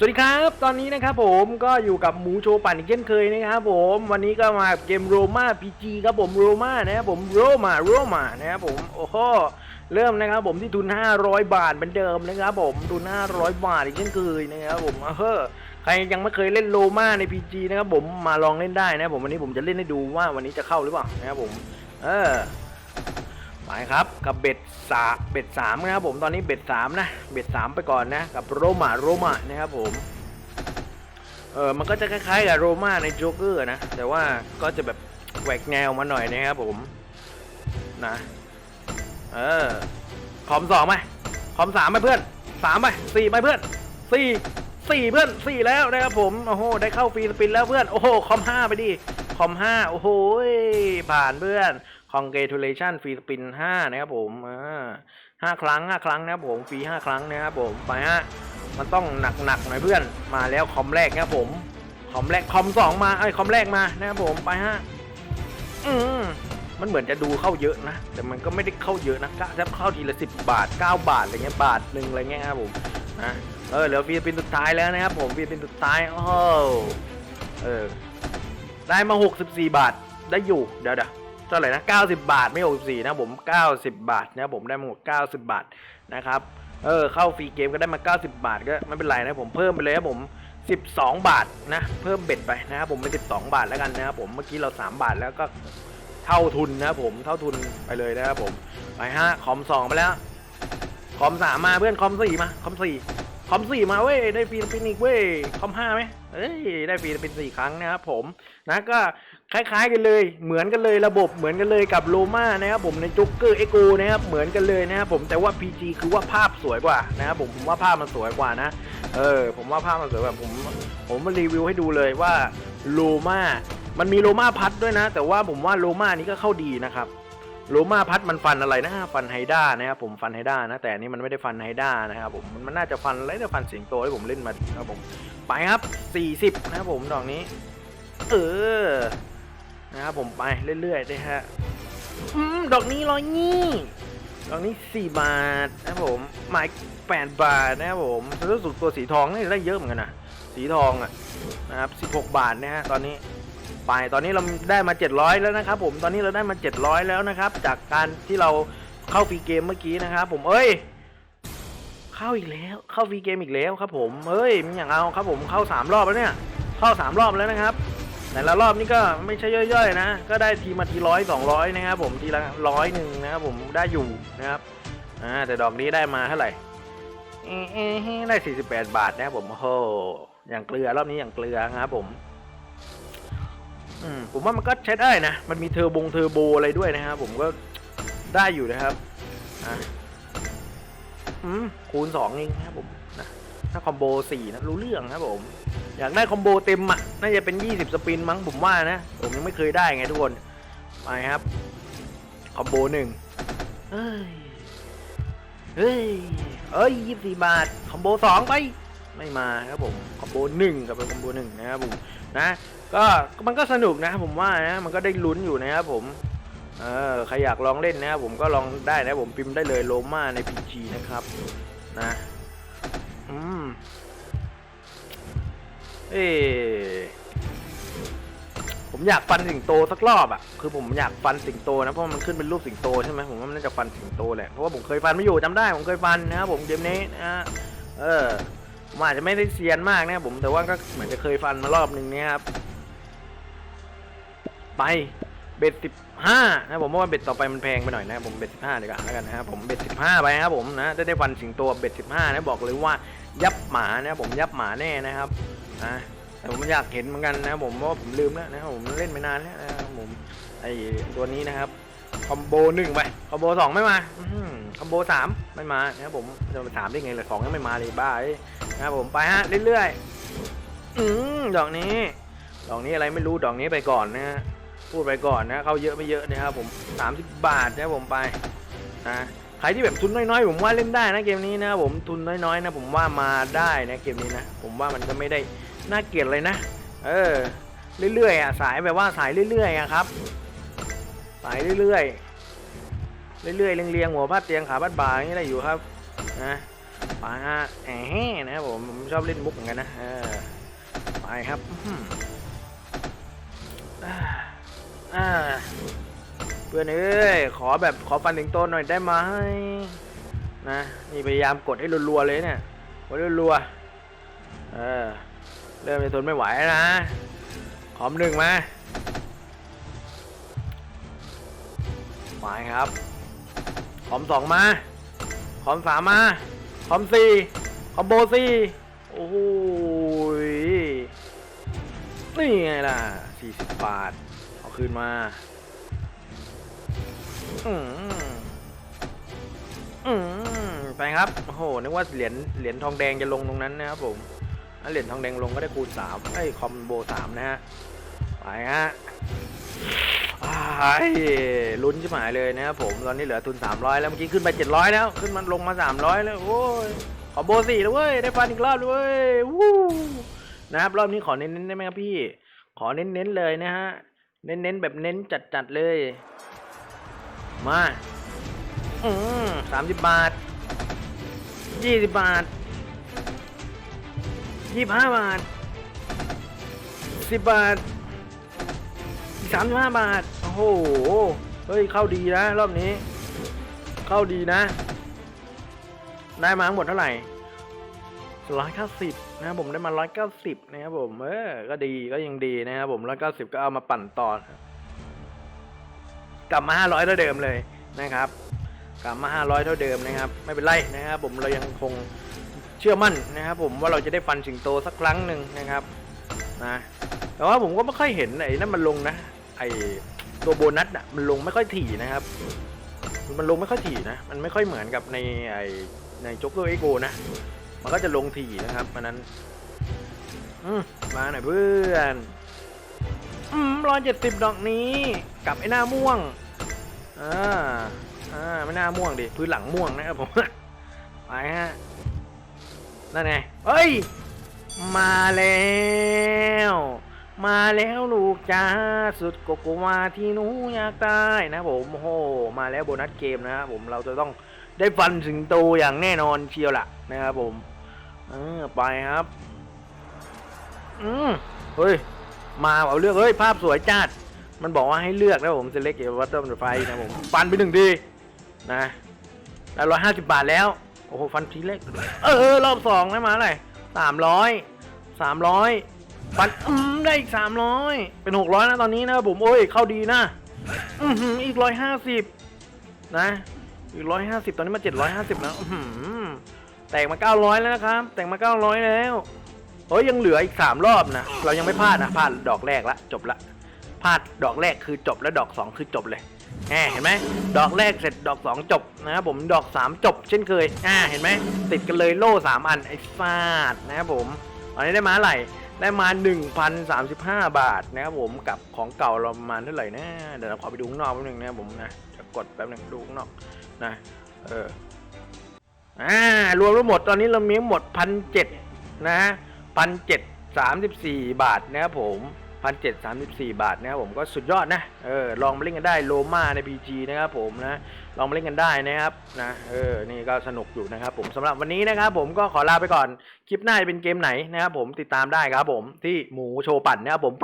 สวัสดีครับ ตอนนี้นะครับผมก็อยู่กับหมูโชว์ปั่นอีกเช่นเคยนะครับผมวันนี้ก็มาเกมโรมาพีจีครับผมโรมานะครับผมโรมาโรมานะครับผมโอ้โหเริ่มนะครับผมที่ทุน 500 บาทเหมือนเดิมนะครับผมทุน 500 บาทอีกเช่นเคยนะครับผมเออใครยังไม่เคยเล่นโรมาใน PG นะครับผมมาลองเล่นได้นะครับผมวันนี้ผมจะเล่นให้ดูว่าวันนี้จะเข้าหรือเปล่านะครับผมเออ ไปครับกับเบ็ดสาเบ็ดสามนะครับผมตอนนี้เบ็ดสามนะเบ็ดสามไปก่อนนะกับโรมาโรมานะครับผมเออมันก็จะคล้ายๆกับโรมาในโจ๊กเกอร์นะแต่ว่าก็จะแบบแหวกแนวมาหน่อยนะครับผมนะเออคอมสองไหมคอมสามไหมเพื่อนสามไหมสี่ไหมเพื่อนสี่สี่เพื่อนสี่แล้วนะครับผมโอ้โหได้เข้าฟรีสปินแล้วเพื่อนโอ้โหคอมห้าไปดิคอมห้าโอ้โหผ่านเพื่อน congratulation ฟรีสปินห้านะครับผมอ่าห้าครั้งห้าครั้งนะครับผมฟรีห้าครั้งนะครับผมไปฮะมันต้องหนักหนักหน่อยเพื่อนมาแล้วคอมแรกนะครับผมคอมแรกคอมสองมาไอ้คอมแรกมานะครับผมไปฮะอืมมันเหมือนจะดูเข้าเยอะนะ แต่มันก็ไม่ได้เข้าเยอะนะก็จะเข้าทีละสิบบาทเก้าบาทอะไรเงี้ยบาทหนึ่งอะไรเงี้ยครับผมนะเออเหลือฟรีสปินสุดท้ายแล้วนะครับผมฟรีสปินสุดท้ายโอ้โหเออได้มาหกสิบสี่บาทได้อยู่เดี๋ยวเดี๋ยว เท่าไหร่นะ90 บาทไม่64นะผม90 บาทนะผมได้มาหมด90 บาทนะครับเออเข้าฟรีเกมก็ได้มา 90 บาทก็ไม่เป็นไรนะผมเพิ่มไปเลยครับผม 12 บาทนะเพิ่มเบ็ดไปนะครับผมเป็น 12 บาทแล้วกันนะครับผมเมื่อกี้เรา 3 บาทแล้วก็เท่าทุนนะผมเท่าทุนไปเลยนะครับผมไปฮะคอม2ไปแล้วคอม3มาเพื่อนคอม4มาคอม4 คอม4มาเว้ยได้ฟรีสปินอีกเว้ยคอม5ไหมเอ้ยได้ฟรีสปิน4ครั้งนะครับผมนะก็คล้ายๆกันเลย เหมือนกันเลยระบบเหมือนกันเลยกับโลมานะครับผมในจ็กเกอร์เอโกนะครับเหมือนกันเลยนะครับผมแต่ว่า PG คือว่าภาพสวยกว่านะครับผมผมว่าภาพมันสวยกว่านะ เออ ผมว่าภาพมันสวยกว่าผมผมมารีวิวให้ดูเลยว่าโลมามันมีโลมาพัดด้วยนะ แต่ว่าผมว่าโลมานี้ก็เข้าดีนะครับ ลมาพัดมันฟันอะไรนะฟันไฮด้านะครับผมฟันไฮด้านะแต่อันนี้มันไม่ได้ฟันไฮด้านะครับผมมันน่าจะฟันอะไรแต่ฟันเสียงโตที่ผมเล่นมาครับผมไปครับ 40 นะครับผมดอกนี้ เออนะครับผมไปเรื่อยๆด้ฮะอืมดอกนี้ร้อยยี่ดอกนี้สี่บาทนะครับผมหมายแปดบาทนะครับผมรู้สึกตัวสีทองนี่ได้เยอะเหมือนกันนะสีทองอะนะครับสิบหกบาทนะฮะตอนนี้ ไป ตอนนี้เราได้มาเจ็ดร้อยแล้วนะครับผมตอนนี้เราได้มาเจ็ดร้อยแล้วนะครับ จากการที่เราเข้าฟรีเกมเมื่อกี้นะครับผมเอ้ย เข้าอีกแล้วเข้าฟรีเกมอีกแล้วครับ ผมเฮ้ยมีอย่างเอาครับผมเข้าสามรอบแล้วเนี่ย เข้าสามรอบแล้วนะครับแต่ละรอบนี่ก็ไม่ใช่ย่อยๆนะ ก็ได้ทีมาทีร้อยสองร้อยนะครับผมทีละร้อยหนึ่งนะครับผมได้อยู่นะครับอ่าแต่ดอกนี้ได้มาเท่าไหร่ได้สี่สิบแปดบาทนะครับผมโอ้โหอย่างเกลือรอบนี้อย่างเกลือครับผม ผมว่ามันก็ใช้ได้นะ มันมีเทอร์บงเทอร์โบอะไรด้วยนะครับผมก็ได้อยู่นะครับอืมคูณสองเองครับผมนะถ้าคอมโบสี่นะรู้เรื่องครับผม อยากได้คอมโบเต็มอะน่าจะเป็น20สปินมั้งผมว่านะ ผมยังไม่เคยได้ไงทุกคนไปครับคอมโบหนึ่งเฮ้ย เฮ้ยเอ้ยยี่สิบบาท คอมโบสองไป ไม่มาครับผมคอมโบหนึ่งกับเป็นคอมโบหนึ่งนะครับผมนะก็มันก็สนุกนะผมว่านะมันก็ได้ลุ้นอยู่นะครับผมเออใครอยากลองเล่นนะครับผมก็ลองได้นะผมพิมพ์ได้เลยโลมาใน PG นะครับนะอืมเออผมอยากฟันสิงโตสักรอบอะคือผมอยากฟันสิงโตนะเพราะมันขึ้นเป็นรูปสิงโตใช่ไหมผมว่ามันน่าจะฟันสิงโตแหละเพราะว่าผมเคยฟันไม่อยู่จำได้ผมเคยฟันนะครับผมเกมนี้นะฮะเออ ผมอาจจะไม่ได้เซียนมากนะครับผมแต่ว่าก็เหมือนจะเคยฟันมารอบหนึ่งเนะครับ ไปเบ็ดสิบห้านะผมว่าเบ็ดต่อไปมันแพงไปหน่อยนะผมเบ็ดสิบห้าดีกว่าแล้วกันนะครับผมเบ็ดสิบห้าไปครับผมนะได้ได้ฟันสิงโตเบ็ดสิบห้านะบอกเลยว่ายับหมานะผมยับหมาแน่นะครับนะแต่ผมอยากเห็นเหมือนกันนะผมว่าผมลืมแล้วนะครับผมเล่นไม่นานแล้วนะครับผมไอตัวนี้นะครับคอมโบหนึ่งไปคอมโบสองไม่มาอื คอมโบสามไม่มานะครับผมจะไปถามได้ไงเลยสองยังไม่มาเลยบ้าเอ้ยนะครับผมไปฮะเรื่อยๆอืมดอกนี้ ดอกนี้อะไรไม่รู้ดอกนี้ไปก่อนนะฮะพูดไปก่อนนะเข้าเยอะไม่เยอะนะครับผม 30 บาทนะครับผมไปนะใครที่แบบทุนน้อยๆ ผมว่าเล่นได้นะเกมนี้นะผมทุนน้อยๆนะผมว่ามาได้นะเกมนี้นะผมว่ามันก็ไม่ได้น่าเกลียดเลยนะ เออเรื่อยๆอะสายแบบว่าสายเรื่อยๆอะครับ สายเรื่อยๆ เรื่อยๆเรียงๆหัวพาดเตียงขาพาดบ่าอย่างนี้ได้อยู่ครับนะไปฮะแอะแห่นะครับผมผมชอบเล่นมุกเหมือนกันนะไปครับเพื่อนเอ้ยขอแบบขอฟันถึงโตหน่อยได้ไหมนะนี่พยายามกดให้รัวๆเลยเนี่ยกดรัวๆเออเริ่มจะทนไม่ไหวแล้วนะขอมหนึ่งมาไปครับ ขอมสองมาขอมสามมาขอมสี่ขอมโบสี่โอ้โหยนี่ไงล่ะสี่สิบบาท เอาคืนมา อืมอืมไปครับ โอ้โห นึกว่าเหรียญ เหรียญทองแดงจะลงตรงนั้นนะครับผมถ้าเหรียญทองแดงลงก็ได้คูณสามไอ้คอมโบสามนะฮะ ไปฮะ อ้ลุ้นชิบหายเลยนะครับผมตอนนี้เหลือทุน 300 แล้วเมื่อกี้ขึ้นไป700 แล้ว ขึ้นมันลงมา 300 แล้วโอ้ยขอโบสี่แล้วเว้ยได้ฟันอีกรอบด้วยเว้ยวู้นะครับรอบนี้ขอเน้นๆได้ไหมครับพี่ ขอเน้นๆเลยนะฮะเน้นๆแบบเน้นจัดๆเลย มาอืมสามสิบบาทยี่สิบบาทยี่สิบห้าบาทสิบบาท สามห้าบาท โอ้โห เฮ้ย เข้าดีนะ รอบนี้ เข้าดีนะ ได้มาทั้งหมดเท่าไหร่ร้อยเก้าสิบนะครับผมได้มาร้อยเก้าสิบนะครับผม เออ ก็ดีก็ยังดีนะครับผมร้อยเก้าสิบก็เอามาปั่นต่อกลับมาห้าร้อยเท่าเดิมเลยนะครับ กลับมาห้าร้อยเท่าเดิมนะครับ ไม่เป็นไรนะครับผมเรายังคงเชื่อมั่นนะครับผมว่าเราจะได้ฟันสิงโตสักครั้งหนึ่งนะครับนะแต่ว่าผมก็ไม่ค่อยเห็นไอ้นั่นมันลงนะ ไอ้ตัวโบนัสอะมันลงไม่ค่อยถี่นะครับ มันลงไม่ค่อยถี่นะ มันไม่ค่อยเหมือนกับในไอ้ในจ็กเกอร์เอโกนะ มันก็จะลงถี่นะครับเพราะนั้นอืมมาหน่อยเพื่อนอืมร้อยเจ็ดสิบดอกนี้กับไอ้หน้าม่วงอ่าอ่าไม่หน่าม่วงดิพื้นหลังม่วงนะครับผมไปฮะนั่นไงเฮ้ย มาแล้ว มาแล้วลูกจ้าสุดโกโกวาที่หนูอยากได้นะผมโอ้โหมาแล้วโบนัสเกมนะครับผมเราจะต้องได้ฟันสิงโตอย่างแน่นอนเชียวล่ะนะครับผมเออไปครับ อืมเฮ้ย มาเอาเลือกเฮ้ยภาพสวยจัดมันบอกว่าให้เลือกนะผม select เอวัตเตอร์ไฟนะผมฟันไปหนึ่งทีนะแล้วร้อยห้าสิบบาทแล้ว โอ้โห ฟันทีเล็กเออรอบสองได้มาอะไรสามร้อยสามร้อยฟันอืม ได้อีกสามร้อยเป็นหกร้อยนะตอนนี้นะครับผม โอ้ย เข้าดีนะ อือหืออีกร้อยห้าสิบนะ อีกร้อยห้าสิบตอนนี้มาเจ็ดร้อยห้าสิบแล้ว อือหือแตกมาเก้าร้อยแล้วนะครับ แตกมาเก้าร้อยแล้วเฮ้ย ยังเหลืออีกสามรอบนะ เรายังไม่พลาดนะ พลาดดอกแรกละ จบละ พลาดดอกแรกคือจบแล้วดอกสองคือจบเลยแหมเห็นไหม ดอกแรกเสร็จดอกสองจบนะครับผม ดอกสามจบ เช่นเคยอ่าเห็นไหม ติดกันเลยโล่สามอันไอ้ฟาดนะครับผมอันนี้ได้มาอะไร ได้มา 1,035 บาทนะครับผมกับของเก่าเราประมาณเท่าไหร่นะเดี๋ยวเราขอไปดูข้างนอกแป๊บนึงนะผมนะจะกดแป๊บนึงดูข้างนอกนะเอออ่ารวมทั้งหมดตอนนี้เรามีหมดพันเจ็ดนะพันเจ็ดสามสิบสี่บาทนะครับผม พันเจ็ดสามสิบสี่บาทนะครับผมก็สุดยอดนะเออลองมาเล่นกันได้โลมาใน PG นะครับผมนะลองมาเล่นกันได้นะครับนะเออนี่ก็สนุกอยู่นะครับผมสำหรับวันนี้นะครับผมก็ขอลาไปก่อนคลิปหน้าจะเป็นเกมไหนนะครับผมติดตามได้ครับผมที่หมูโชว์ปั่นนะครับผม